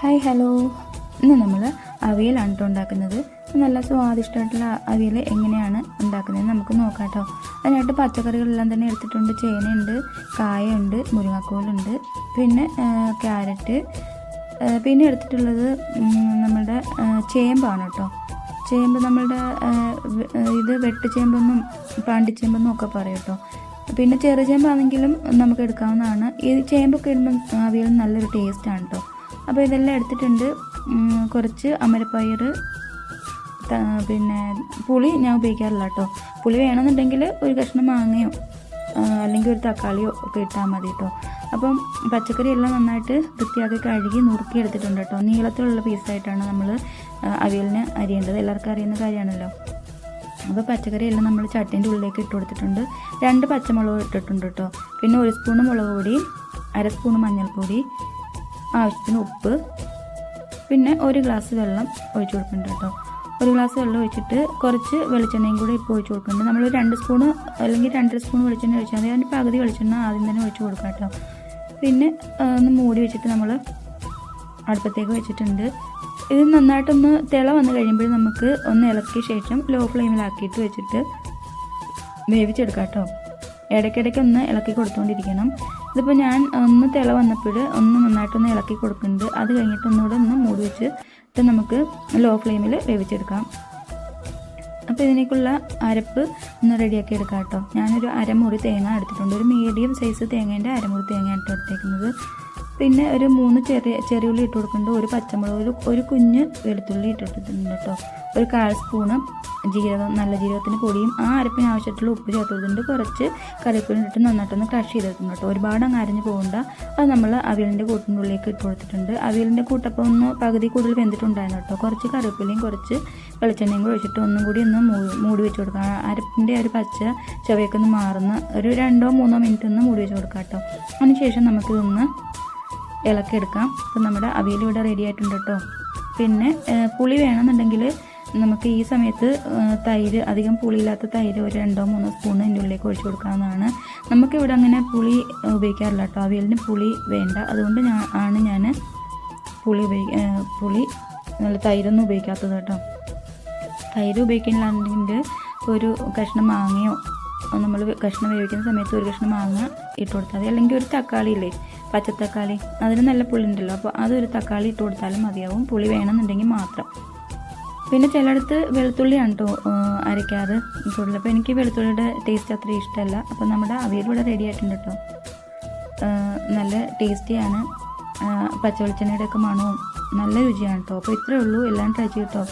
Hi hello ഇന്ന് നമ്മൾ അവിയലാണ് കേട്ടോ ഉണ്ടാക്കുന്നത്. നല്ല സ്വാദിഷ്ടമായിട്ടുള്ള അവിയൽ എങ്ങനെയാണ് ഉണ്ടാക്കുന്നത് നമുക്ക് നോക്കാം കേട്ടോ അതിനായിട്ട് പച്ചക്കറികളെല്ലാം തന്നെ എടുത്തിട്ടുണ്ട്. ചേനയുണ്ട് കായുണ്ട് മുരിങ്ങക്കോലുണ്ട് പിന്നെ ക്യാരറ്റ്. പിന്നെ എടുത്തിട്ടുള്ളത് നമ്മുടെ ചേമ്പാണ് കേട്ടോ ചേമ്പ് നമ്മളുടെ ഇത് വെട്ടുചേമ്പെന്നും പാണ്ടിച്ചേമ്പെന്നും ഒക്കെ പറയും കേട്ടോ പിന്നെ ചെറുചേമ്പാണെങ്കിലും നമുക്ക് എടുക്കാവുന്നതാണ്. ഈ ചേമ്പൊക്കെ ഇടുമ്പോൾ അവിയൽ നല്ലൊരു ടേസ്റ്റാണ് കേട്ടോ അപ്പോൾ ഇതെല്ലാം എടുത്തിട്ടുണ്ട്. കുറച്ച് അമരപ്പയർ പിന്നെ പുളി ഞാൻ ഉപയോഗിക്കാറില്ല കേട്ടോ. പുളി വേണമെന്നുണ്ടെങ്കിൽ ഒരു കഷ്ണം മാങ്ങയോ അല്ലെങ്കിൽ ഒരു തക്കാളിയോ ഒക്കെ ഇട്ടാൽ മതി കേട്ടോ. അപ്പം പച്ചക്കറി എല്ലാം നന്നായിട്ട് വൃത്തിയാക്കി കഴുകി നുറുക്കി എടുത്തിട്ടുണ്ട് കേട്ടോ. നീളത്തിലുള്ള പീസായിട്ടാണ് നമ്മൾ അവിയലിന് അരിയേണ്ടത്. എല്ലാവർക്കും അറിയുന്ന കാര്യമാണല്ലോ. അപ്പോൾ പച്ചക്കറി എല്ലാം നമ്മൾ ചട്ടീന്റെ ഉള്ളിലേക്ക് ഇട്ട് കൊടുത്തിട്ടുണ്ട്. രണ്ട് പച്ചമുളക് ഇട്ടിട്ടുണ്ട് കേട്ടോ. പിന്നെ ഒരു സ്പൂണ് മുളക് പൊടി അര സ്പൂണ് മഞ്ഞൾപ്പൊടി ആവശ്യത്തിന് ഉപ്പ്. പിന്നെ ഒരു ഗ്ലാസ് വെള്ളം ഒഴിച്ചു കൊടുക്കുന്നുണ്ട് കേട്ടോ. ഒരു ഗ്ലാസ് വെള്ളം ഒഴിച്ചിട്ട് കുറച്ച് വെളിച്ചെണ്ണയും കൂടി ഇപ്പോൾ ഒഴിച്ചു കൊടുക്കുന്നുണ്ട് നമ്മൾ രണ്ട് സ്പൂൺ അല്ലെങ്കിൽ രണ്ടര സ്പൂൺ വെളിച്ചെണ്ണ ഒഴിച്ചാൽ മതി. അതിന്റെ പകുതി വെളിച്ചെണ്ണ ആദ്യം തന്നെ ഒഴിച്ചു കൊടുക്കാം കേട്ടോ. പിന്നെ ഒന്ന് മൂടി വെച്ചിട്ട് നമ്മൾ അടുപ്പത്തേക്ക് വെച്ചിട്ടുണ്ട്. ഇത് നന്നായിട്ടൊന്ന് തിള വന്ന് കഴിയുമ്പോൾ നമുക്ക് ഒന്ന് ഇളക്കിയ ശേഷം ലോ ഫ്ലെയിമിലാക്കിയിട്ട് വെച്ചിട്ട് വേവിച്ചെടുക്കാം കേട്ടോ. ഇടയ്ക്കിടയ്ക്ക് ഒന്ന് ഇളക്കി കൊടുത്തുകൊണ്ടിരിക്കണം ഇതിപ്പോൾ ഞാൻ ഒന്ന് തിള വന്നപ്പോൾ ഒന്ന് നന്നായിട്ടൊന്ന് ഇളക്കി കൊടുക്കുന്നുണ്ട്. അത് കഴിഞ്ഞിട്ട് ഒന്നുകൂടെ ഒന്ന് മൂടി വെച്ച് ഇപ്പം നമുക്ക് ലോ ഫ്ലെയിമിൽ വേവിച്ചെടുക്കാം. അപ്പോൾ ഇതിനേക്കുള്ള അരപ്പ് ഒന്ന് റെഡിയാക്കി എടുക്കാം കേട്ടോ. ഞാനൊരു അരമുറി തേങ്ങ എടുത്തിട്ടുണ്ട്. ഒരു മീഡിയം സൈസ് തേങ്ങേന്റെ അരമുറി തേങ്ങ എടുത്തേക്കുന്നത്. പിന്നെ ഒരു മൂന്ന് ചെറിയ ചെറിയുള്ളി ഇട്ട് കൊടുക്കുന്നുണ്ട്. ഒരു പച്ചമുളക് ഒരു ഒരു കുഞ്ഞ് വെളുത്തുള്ളി ഇട്ടിട്ടുണ്ട് കേട്ടോ ഒരു കാൽ സ്പൂണ് ജീരകം നല്ല ജീരകത്തിന് പൊടിയും ആ അരപ്പിന് ആവശ്യമായിട്ടുള്ള ഉപ്പ് ചേർത്ത് കൊടുത്തിട്ടുണ്ട്. കുറച്ച് കറിവേപ്പില ഇട്ട് നന്നായിട്ടൊന്ന് ക്രഷ് ചെയ്തെടുക്കുന്നു കേട്ടോ ഒരുപാട് അങ്ങ് അരഞ്ഞ് പോകണ്ട അത് നമ്മൾ അവിയലിന്റെ കൂട്ടിന്റെ ഉള്ളിലേക്ക് ഇട്ട് കൊടുത്തിട്ടുണ്ട്. അവിയലിന്റെ കൂട്ടപ്പം ഒന്ന് പകുതി കൂടുതൽ വെന്തിട്ടുണ്ടായിരുന്നു കേട്ടോ കുറച്ച് കറിവേപ്പിലയും കുറച്ച് വെളിച്ചെണ്ണയും കൂടി ഒഴിച്ചിട്ട് ഒന്നും കൂടി ഒന്ന് മൂടി വെച്ച് കൊടുക്കുക അരപ്പിന്റെ ഒരു പച്ച ചവയൊക്കെ ഒന്ന് മാറുന്ന ഒരു രണ്ടോ മൂന്നോ മിനിറ്റ് ഒന്ന് മൂടി വെച്ച് കൊടുക്കാം കേട്ടോ അതിനുശേഷം നമുക്കിതൊന്ന് ഇളക്കിയെടുക്കാം അപ്പം നമ്മുടെ അവിയൽ ഇവിടെ റെഡി ആയിട്ടുണ്ട് കേട്ടോ പിന്നെ പുളി വേണമെന്നുണ്ടെങ്കിൽ നമുക്ക് ഈ സമയത്ത് തൈര് അധികം പുളിയില്ലാത്ത തൈര് ഒരു രണ്ടോ മൂന്നോ സ്പൂൺ ഇതിന്റെ ഉള്ളിലേക്ക് ഒഴിച്ചു കൊടുക്കാവുന്നതാണ്. നമുക്കിവിടെ അങ്ങനെ പുളി ഉപയോഗിക്കാറില്ല കേട്ടോ അവിയലിന് പുളി വേണ്ട. അതുകൊണ്ട് ഞാൻ ആണ് ഞാൻ പുളി ഉപയോഗി പുളി നല്ല തൈരൊന്നും ഉപയോഗിക്കാത്തത് കേട്ടോ തൈര് ഉപയോഗിക്കുന്നില്ലാണ്ടെങ്കിൽ ഒരു കഷ്ണം മാങ്ങയോ നമ്മൾ കഷ്ണം വേവിക്കുന്ന സമയത്ത് ഒരു കഷ്ണം മാങ്ങ ഇട്ട് കൊടുത്താൽ മതി. അല്ലെങ്കിൽ ഒരു തക്കാളി ഇല്ലേ പച്ചത്തക്കാളി. അതിന് നല്ല പുളി ഉണ്ടല്ലോ അപ്പോൾ അതൊരു തക്കാളി ഇട്ട് കൊടുത്താലും മതിയാവും. പുളി വേണമെന്നുണ്ടെങ്കിൽ മാത്രം. പിന്നെ ചിലയിടത്ത് വെളുത്തുള്ളിയാണ് കേട്ടോ അരയ്ക്കാറ് കൂടുതൽ. അപ്പോൾ എനിക്ക് വെളുത്തുള്ളിയുടെ ടേസ്റ്റ് അത്ര ഇഷ്ടമല്ല. അപ്പോൾ നമ്മുടെ അവിയൽ ഇവിടെ റെഡി ആയിട്ടുണ്ട് കേട്ടോ നല്ല ടേസ്റ്റിയാണ് പച്ചവെളിച്ചെണ്ണയുടെയൊക്കെ മണവും നല്ല രുചിയാണ് കേട്ടോ അപ്പോൾ ഇത്രയേ ഉള്ളൂ. എല്ലാം ട്രൈ ചെയ്യട്ടോ